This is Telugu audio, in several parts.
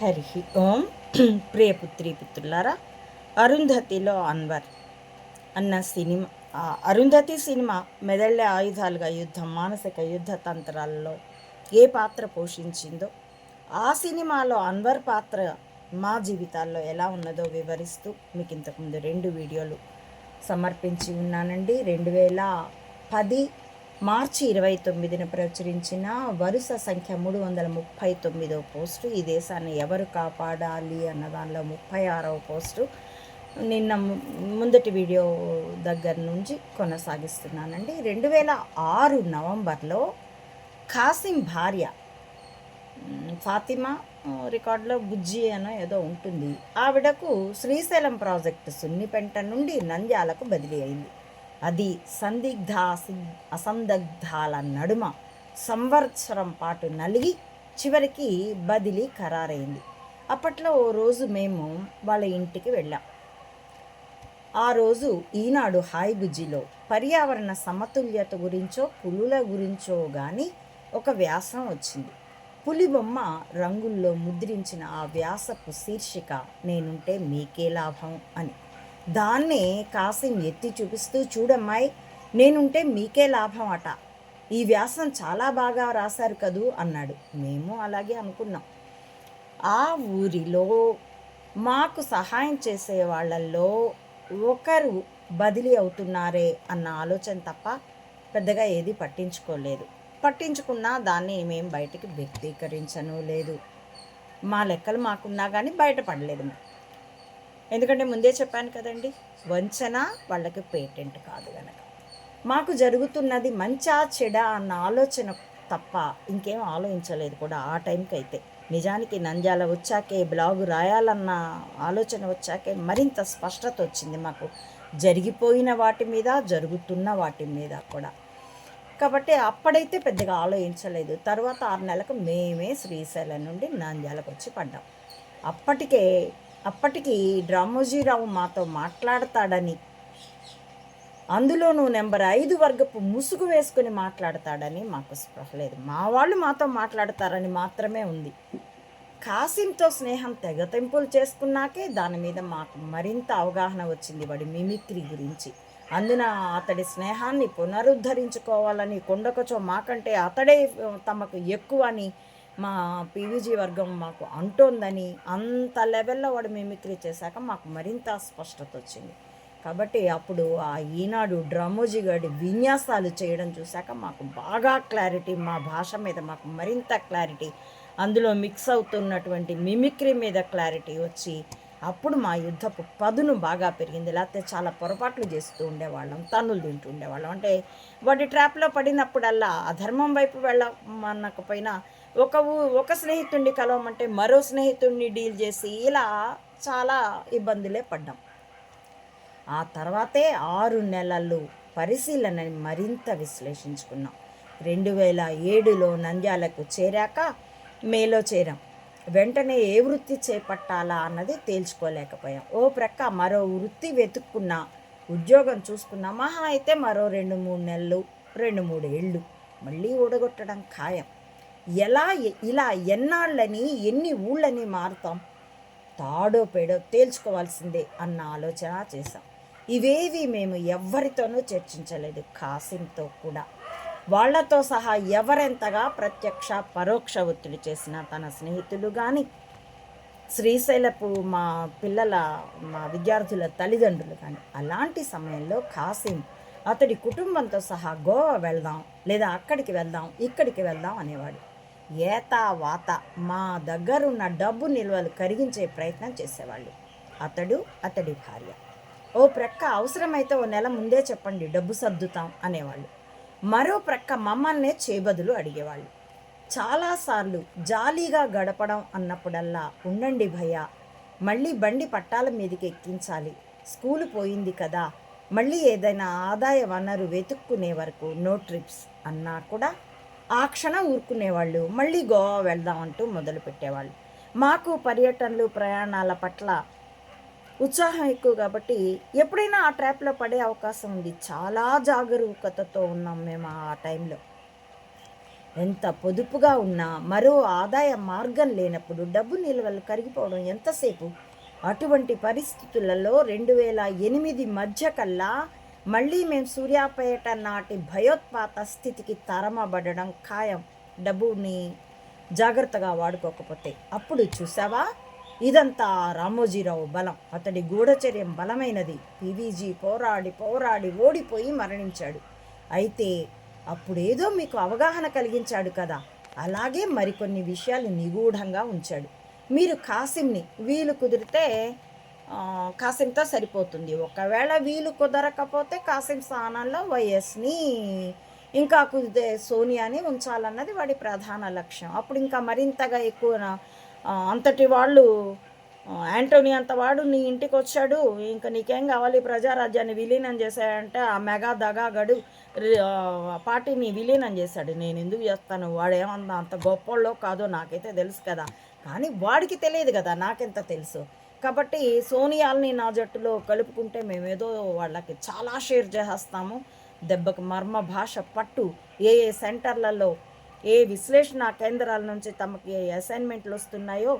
హరి ఓం. ప్రియపుత్రి పుత్రులారా అరుంధతిలో అన్వర్ అన్న సినిమా అరుంధతి సినిమా మెదళ్ళే ఆయుధాలుగా యుద్ధం మానసిక యుద్ధ తంత్రాలలో ఏ పాత్ర పోషించిందో ఆ సినిమాలో అన్వర్ పాత్ర మా జీవితాల్లో ఎలా ఉన్నదో వివరిస్తూ మీకు ఇంతకుముందు రెండు వీడియోలు సమర్పించి ఉన్నానండి. రెండు వేల పది మార్చి ఇరవై తొమ్మిదిన ప్రచురించిన వరుస సంఖ్య మూడు వందల ముప్పై తొమ్మిదో పోస్టు ఈ దేశాన్ని ఎవరు కాపాడాలి అన్న దానిలో ముప్పై ఆరవ పోస్టు నిన్న ముందటి వీడియో దగ్గర నుంచి కొనసాగిస్తున్నానండి. రెండు వేల ఆరు నవంబర్లో కాసిం భార్య ఫాతిమా రికార్డులో బుజ్జి అనో ఏదో ఉంటుంది. ఆవిడకు శ్రీశైలం ప్రాజెక్టు సున్నిపెంట నుండి నంద్యాలకు బదిలీ అయింది. అది సందిగ్ధ అసి- అసందగ్ధాల నడుమ సంవత్సరం పాటు నలిగి చివరికి బదిలీ ఖరారైంది. అప్పట్లో ఓ రోజు మేము వాళ్ళ ఇంటికి వెళ్ళాం. ఆ రోజు ఈనాడు హాయ్ బుజ్జిలో పర్యావరణ సమతుల్యత గురించో పులుల గురించో కానీ ఒక వ్యాసం వచ్చింది. పులి బొమ్మ రంగుల్లో ముద్రించిన ఆ వ్యాసపు శీర్షిక నేనుంటే మీకే లాభం అని. దాన్నే కాసిం ఎత్తి చూపిస్తూ చూడమ్మాయి నేనుంటే మీకే లాభం అట ఈ వ్యాసం చాలా బాగా రాశారు కదూ అన్నాడు. మేము అలాగే అనుకున్నాం. ఆ ఊరిలో మాకు సహాయం చేసే వాళ్ళల్లో ఒకరు బదిలీ అవుతున్నారే అన్న ఆలోచన తప్ప పెద్దగా ఏది పట్టించుకోలేదు. పట్టించుకున్నా దాన్ని మేము బయటికి వ్యక్తీకరించను లేదు. మా లెక్కలు మాకున్నా కానీ బయటపడలేదు మేము. ఎందుకంటే ముందే చెప్పాను కదండి వంచన వాళ్ళకి పేటెంట్ కాదు కనుక మాకు జరుగుతున్నది మంచా చెడ అన్న ఆలోచన తప్ప ఇంకేం ఆలోచించలేదు కూడా ఆ టైంకి అయితే నిజానికి నంద్యాల వచ్చాకే బ్లాగ్ రాయాలన్న ఆలోచన వచ్చాకే మరింత స్పష్టత వచ్చింది మాకు. జరిగిపోయిన వాటి మీద జరుగుతున్న వాటి మీద కూడా. కాబట్టి అప్పుడైతే పెద్దగా ఆలోచించలేదు. తర్వాత ఆరు నెలలకు మేమే శ్రీశైలం నుండి నంద్యాలకు వచ్చి పడ్డాం. అప్పటికే అప్పటికి డ్రామోజీరావు మాతో మాట్లాడతాడని. అందులోనూ నెంబర్ ఐదు వర్గపు ముసుగు వేసుకుని మాట్లాడతాడని మాకు స్పృహ లేదు. మా వాళ్ళు మాతో మాట్లాడతారని మాత్రమే ఉంది. కాసింతో స్నేహం తెగతెంపులు చేసుకున్నాకే దాని మీద మాకు మరింత అవగాహన వచ్చింది వాడి మిమిక్రీ గురించి. అందున అతడి స్నేహాన్ని పునరుద్ధరించుకోవాలని కొండకొచో మాకంటే అతడే తమకు ఎక్కువ అని మా పీవీజీ వర్గం మాకు అంటోందని అంత లెవెల్లో వాడు మిమిక్రీ చేశాక మాకు మరింత స్పష్టత వచ్చింది. కాబట్టి అప్పుడు ఆ ఈనాడు డ్రమోజీ గడి విన్యాసాలు చేయడం చూశాక మాకు బాగా క్లారిటీ మా భాష మీద మాకు మరింత క్లారిటీ అందులో మిక్స్ అవుతున్నటువంటి మిమిక్రీ మీద క్లారిటీ వచ్చి అప్పుడు మా యుద్ధపు పదును బాగా పెరిగింది. లేకపోతే చాలా పొరపాట్లు చేస్తూ ఉండేవాళ్ళం తన్నులు తింటూ ఉండేవాళ్ళం. అంటే వాటి ట్రాప్లో పడినప్పుడల్లా అధర్మం వైపు వెళ్ళమన్నకపోయినా ఒక ఒక స్నేహితుడిని కలవమంటే మరో స్నేహితుడిని డీల్ చేసి ఇలా చాలా ఇబ్బందులే పడ్డాం. ఆ తర్వాతే ఆరు నెలలు పరిశీలనని మరింత విశ్లేషించుకున్నాం. రెండు వేల ఏడులో నంద్యాలకు చేరాక మేలో చేరాం. వెంటనే ఏ వృత్తి చేపట్టాలా అన్నది తేల్చుకోలేకపోయాం. ఓ ప్రక్క మరో వృత్తి వెతుక్కున్నా ఉద్యోగం చూసుకున్నా. మహా అయితే మరో రెండు మూడు నెలలు రెండు మూడు ఏళ్ళు మళ్ళీ ఊడగొట్టడం ఖాయం. ఎలా ఇలా ఎన్నాళ్ళని ఎన్ని ఊళ్ళని మారుతాం? తాడో పేడో తేల్చుకోవాల్సిందే అన్న ఆలోచన చేశాం. ఇవేవి మేము ఎవ్వరితోనూ చర్చించలేదు కాసింతో కూడా. వాళ్ళతో సహా ఎవరెంతగా ప్రత్యక్ష పరోక్ష ఒత్తిడి చేసిన తన స్నేహితులు కానీ శ్రీశైలపు మా పిల్లల మా విద్యార్థుల తల్లిదండ్రులు కానీ అలాంటి సమయంలో కాసిం అతడి కుటుంబంతో సహా గోవా వెళ్దాం లేదా అక్కడికి వెళ్దాం ఇక్కడికి వెళ్దాం అనేవాడు. ఏతావాత మా దగ్గరున్న డబ్బు నిల్వలు కరిగించే ప్రయత్నం చేసేవాళ్ళు. అతడు అతడి భార్య. ఓ ప్రక్క అవసరమైతే ఓ నెల ముందే చెప్పండి డబ్బు సర్దుతాం అనేవాళ్ళు. మరో ప్రక్క మమ్మల్నే చేబదులు అడిగేవాళ్ళు. చాలాసార్లు జాలీగా గడపడం అన్నప్పుడల్లా ఉండండి భయ మళ్ళీ బండి పట్టాల మీదకి ఎక్కించాలి. స్కూలు పోయింది కదా మళ్ళీ ఏదైనా ఆదాయ వనరు వెతుక్కునే వరకు నో ట్రిప్స్ అన్నా కూడా ఆ క్షణం ఊరుకునేవాళ్ళు. మళ్ళీ గోవా వెళ్దాం అంటూ మొదలుపెట్టేవాళ్ళు మాకు పర్యటనలు ప్రయాణాల పట్ల ఉత్సాహం ఎక్కువ కాబట్టి ఎప్పుడైనా ఆ ట్రాప్లో పడే అవకాశం ఉంది. చాలా జాగరూకతతో ఉన్నాం మేము ఆ టైంలో. ఎంత పొదుపుగా ఉన్నా మరో ఆదాయ మార్గం లేనప్పుడు డబ్బు నిల్వలు కరిగిపోవడం ఎంతసేపు? అటువంటి పరిస్థితులలో రెండు వేల ఎనిమిది మధ్య కల్లా మళ్ళీ మేము సూర్యాపేట నాటి భయోత్పాత స్థితికి తరమబడడం ఖాయం. డబ్బుని జాగ్రత్తగా వాడుకోకపోతే అప్పుడు చూసావా? ఇదంతా రామోజీరావు బలం. అతడి గూఢచర్యం బలమైనది. పివిజీ పోరాడి పోరాడి ఓడిపోయి మరణించాడు. అయితే అప్పుడేదో మీకు అవగాహన కలిగించాడు కదా? అలాగే మరికొన్ని విషయాలు నిగూఢంగా ఉంచాడు. మీరు కాసింని వీలు కుదిరితే కాసింత సరిపోతుంది. ఒకవేళ వీలు కుదరకపోతే కాసిం స్థానంలో వైఎస్ని ఇంకా కుదిరితే సోనియాని ఉంచాలన్నది వాడి ప్రధాన లక్ష్యం. అప్పుడు ఇంకా మరింతగా ఎక్కువ అంతటి వాళ్ళు యాంటోనీ అంత వాడు నీ ఇంటికి వచ్చాడు ఇంకా నీకేం కావాలి? ప్రజారాజ్యాన్ని విలీనం చేశాడంటే ఆ మెగా దగాగడు పార్టీని విలీనం చేశాడు. నేను ఎందుకు చేస్తాను? వాడేమన్నా అంత గొప్పలో కాదో నాకైతే తెలుసు కదా. కానీ వాడికి తెలియదు కదా నాకెంత తెలుసు? కాబట్టి సోనియాల్ని నా జట్టులో కలుపుకుంటే మేమేదో వాళ్ళకి చాలా షేర్ చేసేస్తాము దెబ్బకు మర్మ భాష పట్టు. ఏ ఏ సెంటర్లలో ఏ విశ్లేషణ కేంద్రాల నుంచి తమకి ఏ అసైన్మెంట్లు వస్తున్నాయో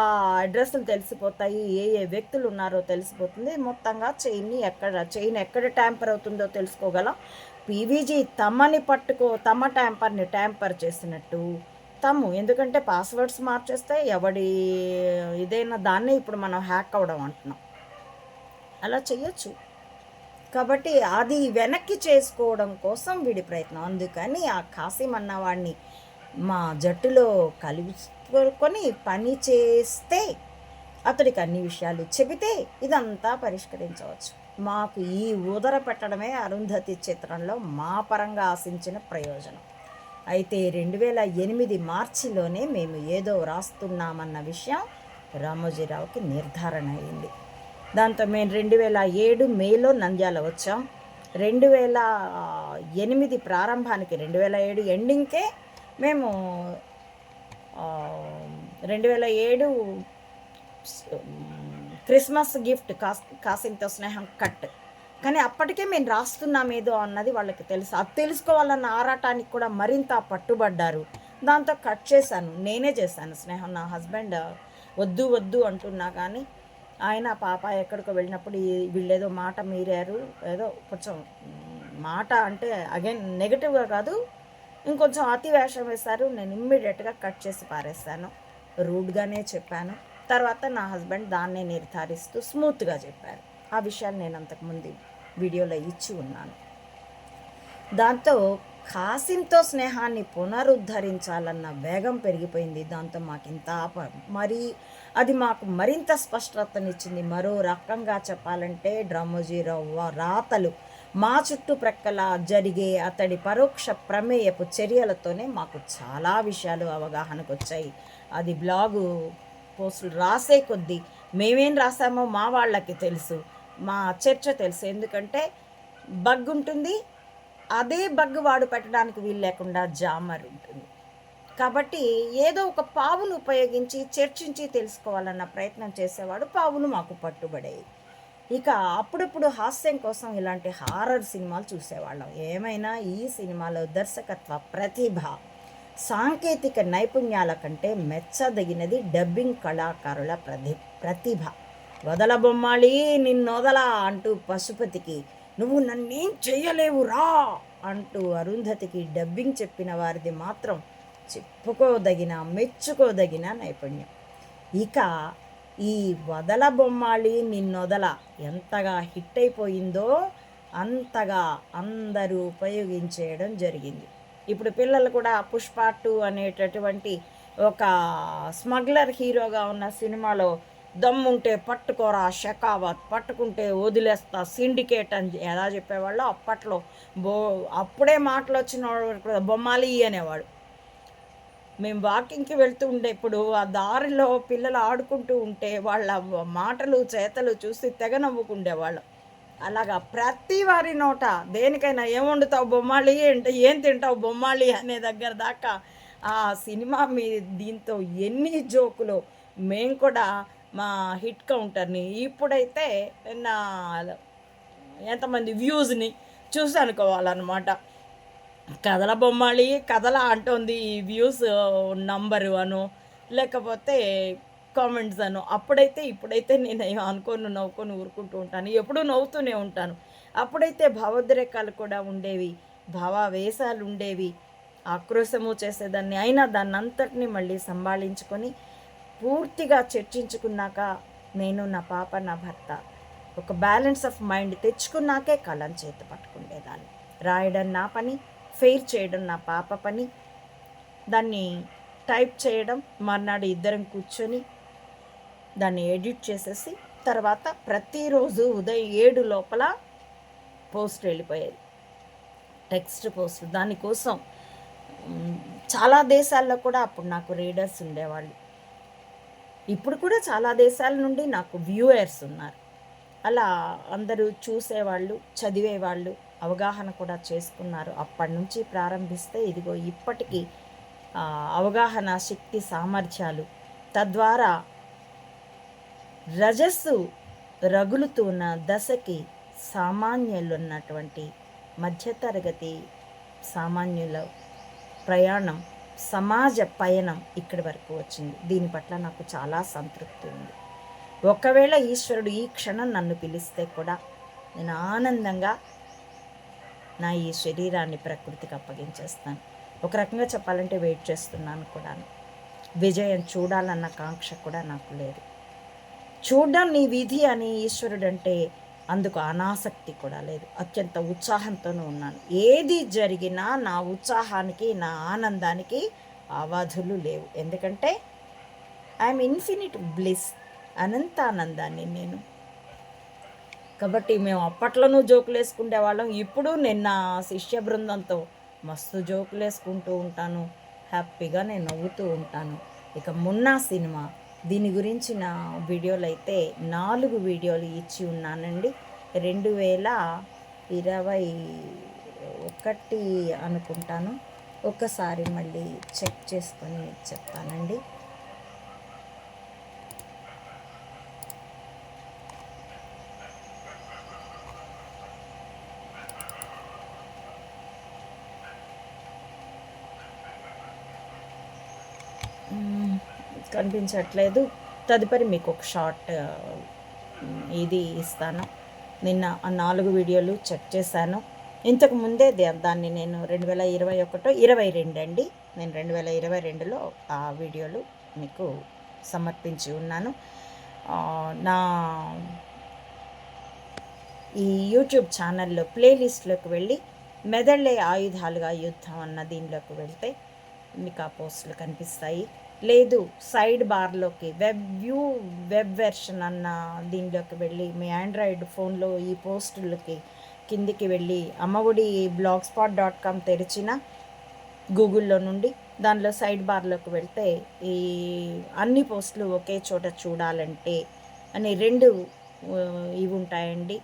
ఆ అడ్రస్లు తెలిసిపోతాయి ఏ ఏ వ్యక్తులు ఉన్నారో తెలిసిపోతుంది. మొత్తంగా చైన్ని ఎక్కడ చైన్ ఎక్కడ ట్యాంపర్ అవుతుందో తెలుసుకోగలం. పీవీజీ తమని పట్టుకో తమ ట్యాంపర్ని ట్యాంపర్ చేసినట్టు. తమ్ము ఎందుకంటే పాస్వర్డ్స్ మార్చేస్తే ఎవడి ఇదైనా దాన్నే ఇప్పుడు మనం హ్యాక్ అవ్వడం అంటున్నాం. అలా చేయొచ్చు కాబట్టి అది వెనక్కి చేసుకోవడం కోసం వీడి ప్రయత్నం. అందుకని ఆ కాసిం అన్నవాడిని మా జట్టులో కలుపుకొని పని చేస్తే అతడికి అన్ని విషయాలు చెబితే ఇదంతా పరిష్కరించవచ్చు. మాకు ఈ ఉదర పెట్టడమే అరుంధతి చిత్రంలో మా పరంగా ఆశించిన ప్రయోజనం. అయితే రెండు వేల ఎనిమిది మార్చిలోనే మేము ఏదో వ్రాస్తున్నామన్న విషయం రామోజీరావుకి నిర్ధారణ అయింది. దాంతో మేము రెండు వేల ఏడు మేలో నంద్యాల వచ్చాం. రెండు వేల ఎనిమిది ప్రారంభానికి రెండు వేల ఏడు ఎండింగ్కే మేము రెండు వేల ఏడు క్రిస్మస్ గిఫ్ట్ కాస్ కాసింతో స్నేహం కట్. కానీ అప్పటికే మేము రాస్తున్నాం ఏదో అన్నది వాళ్ళకి తెలుసు. అది తెలుసుకోవాలన్న ఆరాటానికి కూడా మరింత పట్టుబడ్డారు. దాంతో కట్ చేశాను. నేనే చేశాను. స్నేహం నా హస్బెండ్ వద్దు వద్దు అంటున్నా కానీ ఆయన పాప ఎక్కడికో వెళ్ళినప్పుడు వీళ్ళేదో మాట మీరారు. ఏదో కొంచెం మాట అంటే అగైన్ నెగిటివ్గా కాదు ఇంకొంచెం అతి వేషం వేశారు. నేను ఇమ్మీడియట్గా కట్ చేసి పారేస్తాను. రూడ్గానే చెప్పాను. తర్వాత నా హస్బెండ్ దాన్నే నిర్ధారిస్తూ స్మూత్గా చెప్పారు. ఆ విషయాన్ని నేను అంతకుముందు వీడియోలో ఇచ్చి ఉన్నాను. దాంతో కాసింతో స్నేహాన్ని పునరుద్ధరించాలన్న వేగం పెరిగిపోయింది. దాంతో మాకు ఇంత ఆప మరి అది మాకు మరింత స్పష్టతనిచ్చింది. మరో రకంగా చెప్పాలంటే డ్రమోజీరావు రాతలు మా చుట్టుప్రక్కల జరిగే అతడి పరోక్ష ప్రమేయపు చర్యలతోనే మాకు చాలా విషయాలు అవగాహనకు వచ్చాయి అది బ్లాగు పోస్టులు రాసే కొద్దీ మేమేం రాసామో మా వాళ్ళకి తెలుసు. మా చర్చ తెలుసు. ఎందుకంటే బగ్ ఉంటుంది. అదే బగ్ వాడు పెట్టడానికి వీలు లేకుండా జామర్ ఉంటుంది. కాబట్టి ఏదో ఒక పావును ఉపయోగించి చర్చించి తెలుసుకోవాలన్న ప్రయత్నం చేసేవాడు పావులు మాకు పట్టుబడేవి ఇక అప్పుడప్పుడు హాస్యం కోసం ఇలాంటి హారర్ సినిమాలు చూసేవాళ్ళం. ఏమైనా ఈ సినిమాలో దర్శకత్వ ప్రతిభ సాంకేతిక నైపుణ్యాల కంటే మెచ్చదగినది డబ్బింగ్ కళాకారుల ప్రతి ప్రతిభ. వదల బొమ్మాళి నిన్నొదలా అంటూ పశుపతికి నువ్వు నన్నేం చెయ్యలేవు రా అంటూ అరుంధతికి డబ్బింగ్ చెప్పిన వారిది మాత్రం చెప్పుకోదగిన మెచ్చుకోదగిన నైపుణ్యం. ఇక ఈ వదల బొమ్మాళి నిన్నొదల ఎంతగా హిట్ అయిపోయిందో అంతగా అందరూ ఉపయోగించేయడం జరిగింది. ఇప్పుడు పిల్లలు కూడా పుష్ప టూ అనేటటువంటి ఒక స్మగ్లర్ హీరోగా ఉన్న సినిమాలో దమ్ముంటే పట్టుకోరా షకావత్ పట్టుకుంటే వదిలేస్తా సిండికేట్ అని ఎలా చెప్పేవాళ్ళు అప్పట్లో? బో అప్పుడే మాటలు వచ్చిన వాడు బొమ్మాలి అనేవాడు. మేము వాకింగ్కి వెళ్తూ ఉండే ఇప్పుడు ఆ దారిలో పిల్లలు ఆడుకుంటూ ఉంటే వాళ్ళ మాటలు చేతలు చూసి తెగ నవ్వుకుండేవాళ్ళు. అలాగా ప్రతి వారి నోట దేనికైనా ఏం వండుతావు బొమ్మాలి? అంటే ఏం తింటావు బొమ్మాలి? అనే దగ్గర దాకా ఆ సినిమా మీ దీంతో ఎన్ని జోకులు. మేము కూడా మా హిట్ కౌంటర్ని ఇప్పుడైతే నా ఎంతమంది వ్యూస్ని చూసి అనుకోవాలన్నమాట. కథల బొమ్మాళి కథల అంటోంది వ్యూస్ నంబరు అను లేకపోతే కామెంట్స్ అను. అప్పుడైతే ఇప్పుడైతే నేను ఏం అనుకోను నవ్వుకొని ఊరుకుంటూ ఉంటాను. ఎప్పుడూ నవ్వుతూనే ఉంటాను. అప్పుడైతే భావోద్రేకాలు కూడా ఉండేవి భావావేశాలు ఉండేవి. ఆక్రోశము చేసేదాన్ని. అయినా దాన్ని అంతటిని మళ్ళీ సంభాళించుకొని పూర్తిగా చర్చించుకున్నాక నేను నా పాప నా భర్త ఒక బ్యాలెన్స్ ఆఫ్ మైండ్ తెచ్చుకున్నాకే కళ్ళని చేతి పట్టుకునేదాన్ని రాయడం నా పని ఫెయిర్ చేయడం నా పాప పని. దాన్ని టైప్ చేయడం మర్నాడు ఇద్దరం కూర్చొని దాన్ని ఎడిట్ చేసేసి తర్వాత ప్రతిరోజు ఉదయం ఏడు లోపల పోస్ట్ వెళ్ళిపోయేది. టెక్స్ట్ పోస్ట్ దానికోసం. చాలా దేశాల్లో కూడా అప్పుడు నాకు రీడర్స్ ఉండేవాళ్ళు. ఇప్పుడు కూడా చాలా దేశాల నుండి నాకు వ్యూయర్స్ ఉన్నారు. అలా అందరూ చూసేవాళ్ళు చదివేవాళ్ళు అవగాహన కూడా చేసుకున్నారు. అప్పటి నుంచి ప్రారంభిస్తే ఇదిగో ఇప్పటికీ అవగాహన శక్తి సామర్థ్యాలు తద్వారా రజస్సు రగులుతున్న దశకి సామాన్యులు ఉన్నటువంటి మధ్యతరగతి సామాన్యుల ప్రయాణం సమాజ పయనం ఇక్కడి వరకు వచ్చింది. దీని పట్ల నాకు చాలా సంతృప్తి ఉంది. ఒకవేళ ఈశ్వరుడు ఈ క్షణం నన్ను పిలిస్తే కూడా నేను ఆనందంగా నా ఈ శరీరాన్ని ప్రకృతికి అప్పగించేస్తాను. ఒక రకంగా చెప్పాలంటే వెయిట్ చేస్తున్నాను కూడా విజయం చూడాలన్న కాంక్ష కూడా నాకు లేదు. చూడడం నీ విధి అని ఈశ్వరుడు అంటే అందుకు అనాసక్తి కూడా లేదు. అత్యంత ఉత్సాహంతోనూ ఉన్నాను. ఏది జరిగినా నా ఉత్సాహానికి నా ఆనందానికి అవధులు లేవు. ఎందుకంటే ఐఎమ్ ఇన్ఫినిట్ బ్లిస్ అనంత ఆనందాన్ని నేను. కాబట్టి మేము అప్పట్లోనూ జోకులు వేసుకునే వాళ్ళం. ఇప్పుడు నేను నా శిష్య బృందంతో మస్తు జోకులు వేసుకుంటూ ఉంటాను. హ్యాపీగా నేను నవ్వుతూ ఉంటాను. ఇక మున్నా సినిమా. దీని గురించిన వీడియోలు అయితే నాలుగు వీడియోలు ఇచ్చి ఉన్నానండి. రెండు వేల ఇరవై ఒకటి అనుకుంటాను. ఒకసారి మళ్ళీ చెక్ చేసుకొని చెప్తానండి మ్మ్. కనిపించట్లేదు. తదుపరి మీకు ఒక షార్ట్ ఇది ఇస్తాను. నిన్న ఆ నాలుగు వీడియోలు చెక్ చేశాను. ఇంతకు ముందే దే- దాన్ని నేను రెండు వేల ఇరవై ఒకటో ఇరవై రెండు అండి. నేను రెండు వేల ఇరవై రెండులో ఆ వీడియోలు మీకు సమర్పించి ఉన్నాను. నా ఈ యూట్యూబ్ ఛానల్లో ప్లేలిస్ట్లోకి వెళ్ళి మెదళ్ళే ఆయుధాలుగా యుద్ధం అన్న దీనిలోకి వెళ్తే మీకు ఆ పోస్టులు కనిపిస్తాయి. లేదు సైడ్ బార్లోకి వెబ్ వ్యూ వెబ్ వెర్షన్ అన్న దీనిలోకి వెళ్ళి మీ ఆండ్రాయిడ్ ఫోన్లో ఈ పోస్టులకి కిందికి వెళ్ళి Amma Vodi blogspot dot com తెరిచిన గూగుల్లో నుండి దానిలో సైడ్ బార్లోకి వెళ్తే ఈ అన్ని పోస్టులు ఒకే చోట చూడాలంటే అని రెండు ఇవి ఉంటాయండి.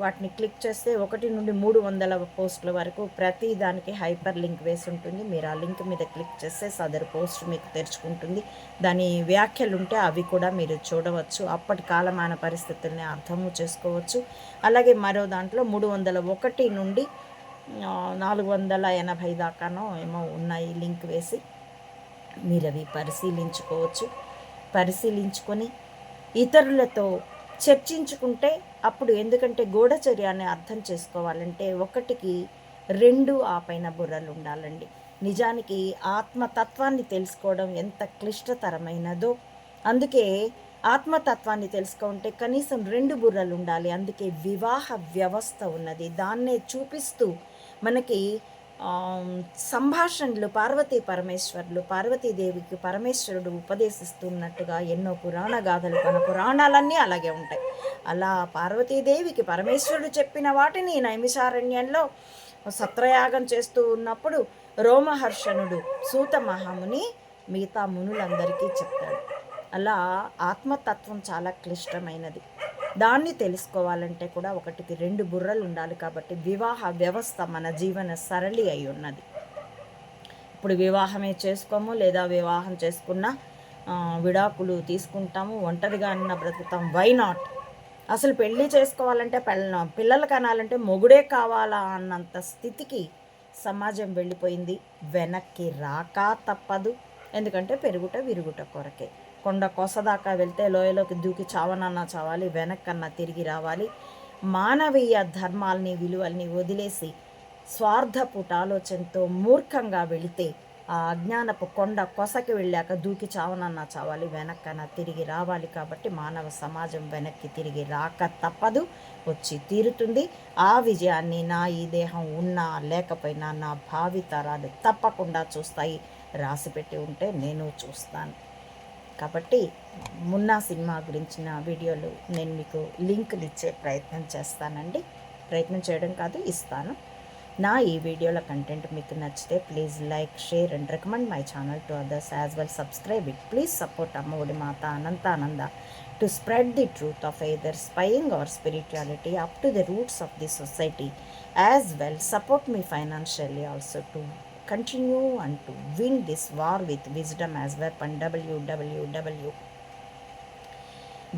వాటిని క్లిక్ చేస్తే ఒకటి నుండి మూడు వందల పోస్టుల వరకు ప్రతి దానికి హైపర్ లింక్ వేసి ఉంటుంది. మీరు ఆ లింక్ మీద క్లిక్ చేస్తే సదరు పోస్ట్ మీకు తెరుచుకుంటుంది. దాని వ్యాఖ్యలు ఉంటే అవి కూడా మీరు చూడవచ్చు. అప్పటి కాలమాన పరిస్థితుల్ని అర్థము చేసుకోవచ్చు. అలాగే మరో దాంట్లో మూడు వందల ఒకటి నుండి నాలుగు వందల ఎనభై దాకానో ఏమో ఉన్నాయి లింక్ వేసి మీరు అవి పరిశీలించుకోవచ్చు. పరిశీలించుకొని ఇతరులతో చర్చించుకుంటే అప్పుడు ఎందుకంటే గూఢచర్యాన్ని అర్థం చేసుకోవాలంటే ఒకటికి రెండు ఆ పైన బుర్రలు ఉండాలండి. నిజానికి ఆత్మతత్వాన్ని తెలుసుకోవడం ఎంత క్లిష్టతరమైనదో. అందుకే ఆత్మతత్వాన్ని తెలుసుకుంటే కనీసం రెండు బుర్రలు ఉండాలి. అందుకే వివాహ వ్యవస్థ ఉన్నది. దాన్నే చూపిస్తూ మనకి సంభాషణలు పార్వతీ పరమేశ్వరులు పార్వతీదేవికి పరమేశ్వరుడు ఉపదేశిస్తున్నట్టుగా ఎన్నో పురాణ గాథలు మన పురాణాలన్నీ అలాగే ఉంటాయి. అలా పార్వతీదేవికి పరమేశ్వరుడు చెప్పిన వాటిని నైమిషారణ్యంలో సత్రయాగం చేస్తూ ఉన్నప్పుడు రోమహర్షణుడు సూత మహాముని మిగతా మునులందరికీ చెప్తాడు అలా ఆత్మతత్వం చాలా క్లిష్టమైనది. దాన్ని తెలుసుకోవాలంటే కూడా ఒకటికి రెండు బుర్రలు ఉండాలి కాబట్టి వివాహ వ్యవస్థ మన జీవన సరళి అయి ఉన్నది. ఇప్పుడు వివాహమే చేసుకోము లేదా వివాహం చేసుకున్న విడాకులు తీసుకుంటాము ఒంటరిగా అన్న బ్రతుకుతాం వై నాట్ అసలు పెళ్ళి చేసుకోవాలంటే పిల్ల పిల్లలు కనాలంటే మొగుడే కావాలా అన్నంత స్థితికి సమాజం వెళ్ళిపోయింది. వెనక్కి రాక తప్పదు. ఎందుకంటే పెరుగుట విరుగుట కొరకే. కొండ కొసదాకా వెళ్తే లోయలోకి దూకి చావనన్నా చావాలి వెనక్కన్నా తిరిగి రావాలి. మానవీయ ధర్మాల్ని విలువల్ని వదిలేసి స్వార్థపుట ఆలోచనతో మూర్ఖంగా వెళితే ఆ అజ్ఞానపు కొండ కొసకి వెళ్ళాక దూకి చావనన్నా చావాలి వెనక్కన తిరిగి రావాలి కాబట్టి మానవ సమాజం వెనక్కి తిరిగి రాక తప్పదు వచ్చి తీరుతుంది. ఆ విజయాన్ని నా ఈ దేహం ఉన్నా లేకపోయినా నా భావితరాలు తప్పకుండా చూస్తాయి. రాసిపెట్టి ఉంటే నేను చూస్తాను. కాబట్టి మున్నా సినిమా గురించిన వీడియోలు నేను మీకు లింకులు ఇచ్చే ప్రయత్నం చేస్తానండి. ప్రయత్నం చేయడం కాదు ఇస్తాను. నా ఈ వీడియోల కంటెంట్ మీకు నచ్చితే please like share and recommend my channel to others as well subscribe it. Please support Ammaodi Mata Anantananda to spread the truth of either spying or spirituality up to the roots of the society. As well support me financially also to continue and to win this war with wisdom as weapon డబ్ల్యూడబ్ల్యూడబ్ల్యూ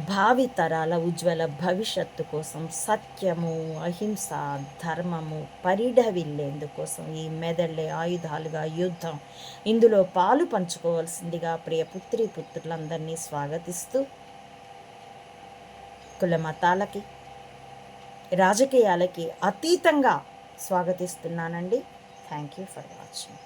భావి తరాల ఉజ్వల భవిష్యత్తు కోసం సత్యము అహింస ధర్మము పరిఢవిల్లేందుకోసం ఈ మెదళ్ళే ఆయుధాలుగా యుద్ధం. ఇందులో పాలు పంచుకోవాల్సిందిగా ప్రియ పుత్రి పుత్రులందరినీ స్వాగతిస్తూ కుల మతాలకి రాజకీయాలకి అతీతంగా స్వాగతిస్తున్నానండి. థ్యాంక్ యూ ఫర్ যাচ্ছি